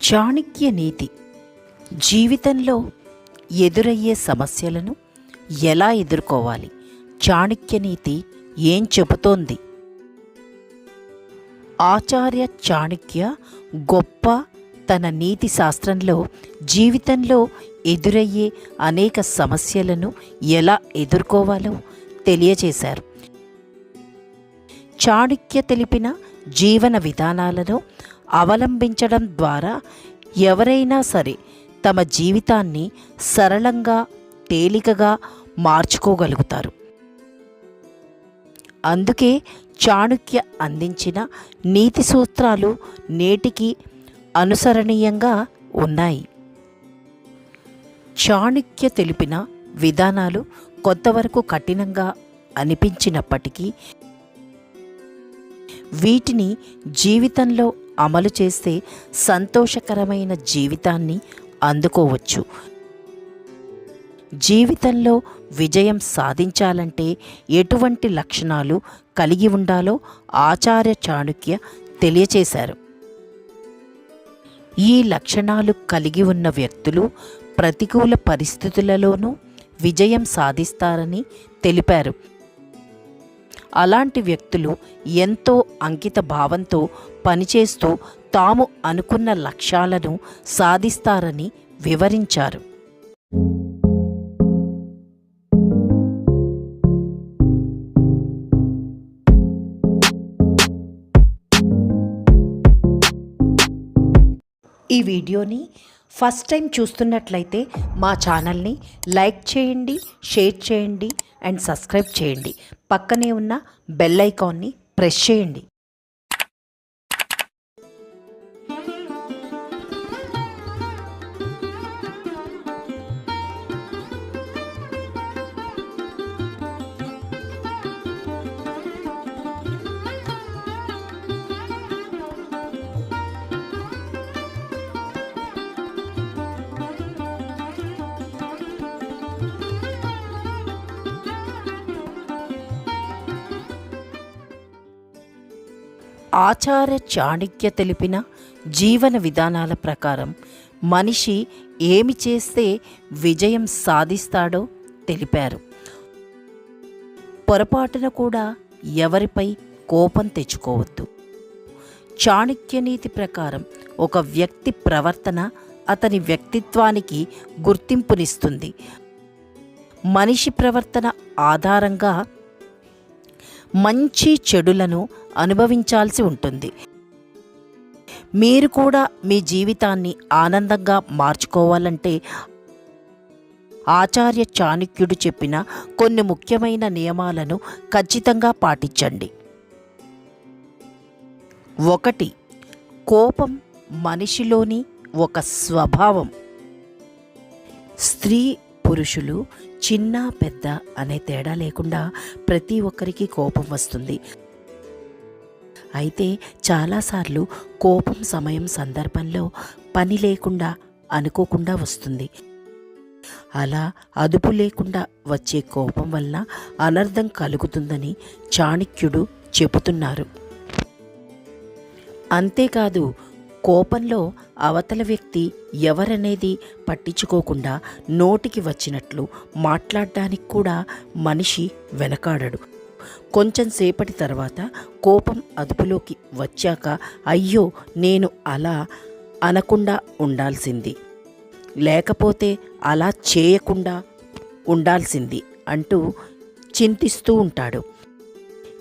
చాణక్య నీతి. జీవితంలో ఎదురయ్యే సమస్యలను ఎలా ఎదుర్కోవాలి? చాణక్య నీతి ఏం చెబుతోంది? ఆచార్య చాణక్య గొప్ప తన నీతి శాస్త్రంలో జీవితంలో ఎదురయ్యే అనేక సమస్యలను ఎలా ఎదుర్కోవాలో తెలియచేశారు చాణక్య తెలిపిన జీవన విధానాలను అవలంబించడం ద్వారా ఎవరైనా సరే తమ జీవితాన్ని సరళంగా తేలికగా మార్చుకోగలుగుతారు. అందుకే చాణుక్య అందించిన నీతి సూత్రాలు నేటికి అనుసరణీయంగా ఉన్నాయి. చాణుక్య తెలిపిన విధానాలు కొంతవరకు కఠినంగా అనిపించినప్పటికీ వీటిని జీవితంలో అమలు చేస్తే సంతోషకరమైన జీవితాన్ని అందుకోవచ్చు. జీవితంలో విజయం సాధించాలంటే ఎటువంటి లక్షణాలు కలిగి ఉండాలో ఆచార్య చాణుక్య తెలియచేశారు. ఈ లక్షణాలు కలిగి ఉన్న వ్యక్తులు ప్రతికూల పరిస్థితులలోనూ విజయం సాధిస్తారని తెలిపారు. అలాంటి వ్యక్తులు ఎంతో అంకిత భావంతో పనిచేస్తూ తాము అనుకున్న లక్ష్యాలను సాధిస్తారని వివరించారు. ఈ వీడియోని ఫస్ట్ టైం చూస్తున్నట్లయితే మా ఛానల్ని లైక్ చేయండి షేర్ చేయండి అండ్ సబ్స్క్రైబ్ చేయండి. పక్కనే ఉన్న బెల్ ఐకాన్ని ప్రెస్ చేయండి. ఆచార చాణిక్య తెలిపిన జీవన విధానాల ప్రకారం మనిషి ఏమి చేస్తే విజయం సాధిస్తాడో తెలిపారు. పొరపాటున కూడా ఎవరిపై కోపం తెచ్చుకోవద్దు. చాణక్య నీతి ప్రకారం ఒక వ్యక్తి ప్రవర్తన అతని వ్యక్తిత్వానికి గుర్తింపునిస్తుంది. మనిషి ప్రవర్తన ఆధారంగా మంచి చెడులను అనుభవించాల్సి ఉంటుంది. మీరు కూడా మీ జీవితాన్ని ఆనందంగా మార్చుకోవాలంటే ఆచార్య చాణక్యుడు చెప్పిన కొన్ని ముఖ్యమైన నియమాలను ఖచ్చితంగా పాటించండి. ఒకటి కోపం మనిషిలోని ఒక స్వభావం. స్త్రీ పురుషులు చిన్న పెద్ద అనే తేడా లేకుండా ప్రతి ఒక్కరికి కోపం వస్తుంది. అయితే చాలాసార్లు కోపం సమయం సందర్భంలో పని లేకుండా అనుకోకుండా వస్తుంది. అలా అదుపు లేకుండా వచ్చే కోపం వల్ల అనర్థం కలుగుతుందని చాణక్యుడు చెబుతున్నారు. అంతేకాదు కోపంలో అవతల వ్యక్తి ఎవరనేది పట్టించుకోకుండా నోటికి వచ్చినట్లు మాట్లాడడానికి కూడా మనిషి వెనకాడడు. కొంచెం సేపటి తర్వాత కోపం అదుపులోకి వచ్చాక అయ్యో నేను అలా అనకుండా ఉండాల్సింది. లేకపోతే అలా చేయకుండా ఉండాల్సింది అంటూ చింతిస్తూ ఉంటాడు.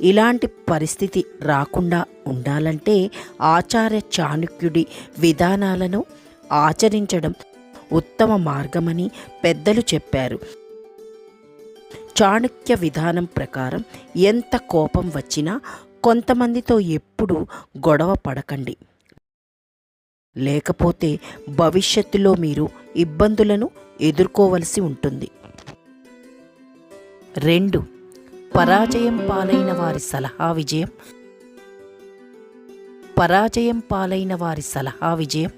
ఇలాంటి పరిస్థితి రాకుండా ఉండాలంటే ఆచార్య చాణుక్యుడి విధానాలను ఆచరించడం ఉత్తమ మార్గమని పెద్దలు చెప్పారు. చాణక్య విధానం ప్రకారం ఎంత కోపం వచ్చినా కొంతమందితో ఎప్పుడూ గొడవ పడకండి. లేకపోతే భవిష్యత్తులో మీరు ఇబ్బందులను ఎదుర్కోవలసి ఉంటుంది. రెండు పరాజయం పాలైన వారి సలహా విజయం. పరాజయం పాలైన వారి సలహా విజయం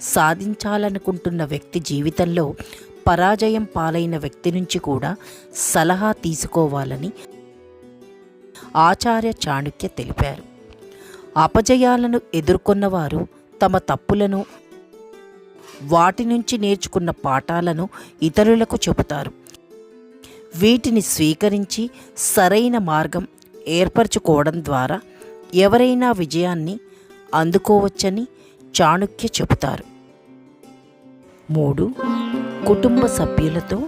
సాధించాలనుకుంటున్న వ్యక్తి జీవితంలో పరాజయం పాలైన వ్యక్తి నుంచి కూడా సలహా తీసుకోవాలని ఆచార్య చాణుక్య తెలిపారు. అపజయాలను ఎదుర్కొన్నవారు తమ తప్పులను వాటి నుంచి నేర్చుకున్న పాఠాలను ఇతరులకు చెబుతారు. వీటిని స్వీకరించి సరైన మార్గం ఏర్పరచుకోవడం ద్వారా ఎవరైనా విజయాన్ని అందుకోవచ్చని చాణుక్య చెబుతారు. మూడు కుటుంబ సభ్యులతో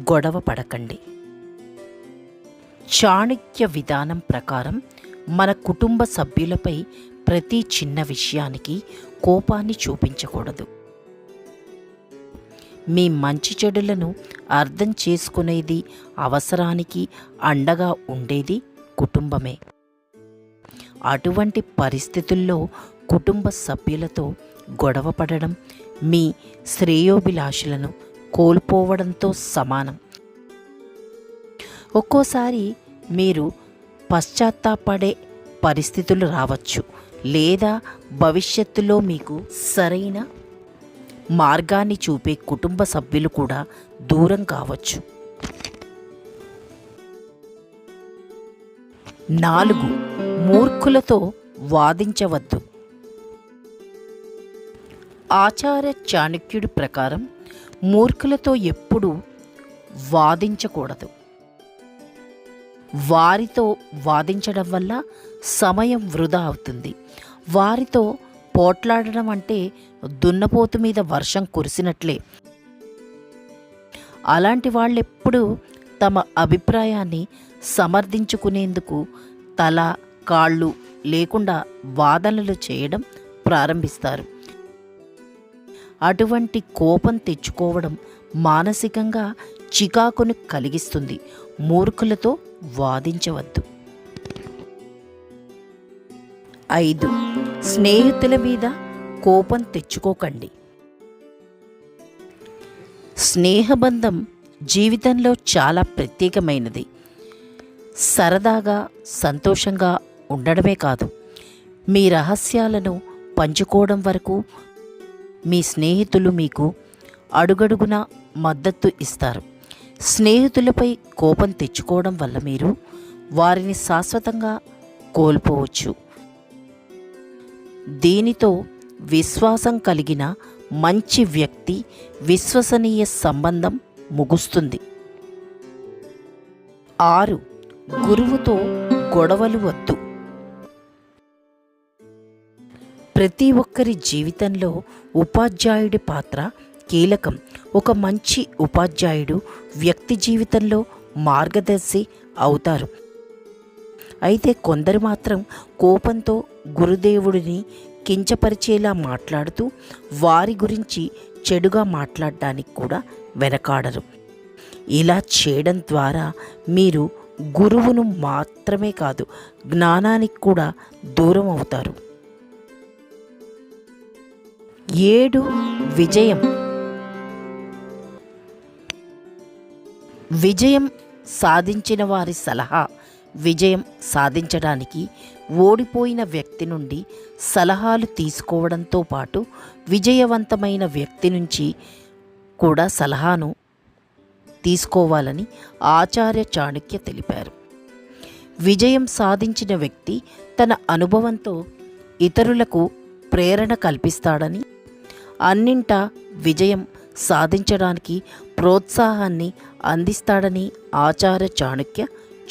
గొడవ పడకండి. చాణక్య విధానం ప్రకారం మన కుటుంబ సభ్యులపై ప్రతి చిన్న విషయానికి కోపాన్ని చూపించకూడదు. మీ మంచి చెడులను అర్థం చేసుకునేది అవసరానికి అండగా ఉండేది కుటుంబమే. అటువంటి పరిస్థితుల్లో కుటుంబ సభ్యులతో గొడవ పడడం మీ శ్రేయోభిలాషులను కోల్పోవడంతో సమానం. ఒక్కోసారి మీరు పశ్చాత్తాపడే పరిస్థితులు రావచ్చు లేదా భవిష్యత్తులో మీకు సరైన మార్గాన్ని చూపే కుటుంబ సభ్యులు కూడా దూరం కావచ్చు. నాలుగు మూర్ఖులతో వాదించవద్దు. ఆచార్య చాణక్యుడి ప్రకారం మూర్ఖులతో ఎప్పుడూ వాదించకూడదు. వారితో వాదించడం వల్ల సమయం వృధా అవుతుంది. వారితో పోట్లాడడం అంటే దున్నపోతు మీద వర్షం కురిసినట్లే. అలాంటి వాళ్ళెప్పుడు తమ అభిప్రాయాన్ని సమర్థించుకునేందుకు తల కాళ్ళు లేకుండా వాదనలు చేయడం ప్రారంభిస్తారు. అటువంటి కోపం తెచ్చుకోవడం మానసికంగా చికాకును కలిగిస్తుంది. మూర్ఖులతో వాదించవద్దు. ఐదు. స్నేహితుల మీద కోపం తెచ్చుకోకండి. స్నేహబంధం జీవితంలో చాలా ప్రత్యేకమైనది. సరదాగా సంతోషంగా ఉండడమే కాదు. మీ రహస్యాలను పంచుకోవడం వరకు మీ స్నేహితులు మీకు అడుగడుగున మద్దతు ఇస్తారు. స్నేహితులపై కోపం తెచ్చుకోవడం వల్ల మీరు వారిని శాశ్వతంగా కోల్పోవచ్చు. దీనితో విశ్వాసం కలిగిన మంచి వ్యక్తి విశ్వసనీయ సంబంధం ముగుస్తుంది. ఆరు గురువుతో గొడవలు వద్దు. ప్రతి ఒక్కరి జీవితంలో ఉపాధ్యాయుడి పాత్ర కీలకం. ఒక మంచి ఉపాధ్యాయుడు వ్యక్తి జీవితంలో మార్గదర్శి అవుతారు. అయితే కొందరు మాత్రం కోపంతో గురుదేవుడిని కించపరిచేలా మాట్లాడుతూ వారి గురించి చెడుగా మాట్లాడడానికి కూడా వెనకాడరు. ఇలా చేయడం ద్వారా మీరు గురువును మాత్రమే కాదు జ్ఞానానికి కూడా దూరం అవుతారు. ఏడు విజయం. విజయం సాధించిన వారి సలహా విజయం సాధించడానికి ఓడిపోయిన వ్యక్తి నుండి సలహాలు తీసుకోవడంతో పాటు విజయవంతమైన వ్యక్తి నుంచి కూడా సలహాను తీసుకోవాలని ఆచార్య చాణక్య తెలిపారు. విజయం సాధించిన వ్యక్తి తన అనుభవంతో ఇతరులకు ప్రేరణ కల్పిస్తాడని అన్నింటా విజయం సాధించడానికి ప్రోత్సాహాన్ని అందిస్తాడని ఆచార్య చాణక్య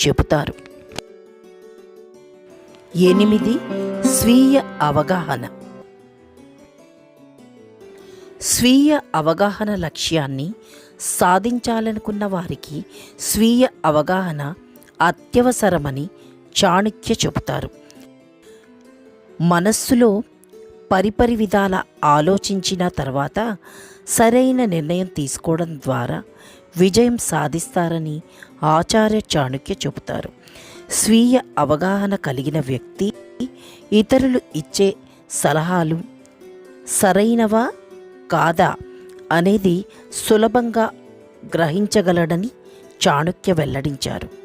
చెబుతారు. ఎనిమిది స్వీయ అవగాహన. స్వీయ అవగాహన లక్ష్యాన్ని సాధించాలనుకున్న వారికి స్వీయ అవగాహన అత్యవసరమని చాణక్య చెబుతారు. మనస్సులో పరిపరి విధాల ఆలోచించిన తర్వాత సరైన నిర్ణయం తీసుకోవడం ద్వారా విజయం సాధిస్తారని ఆచార్య చాణుక్య చెబుతారు. స్వీయ అవగాహన కలిగిన వ్యక్తి ఇతరులు ఇచ్చే సలహాలు సరైనవా? కాదా? అనేది సులభంగా గ్రహించగలడని చాణుక్య వెల్లడించారు.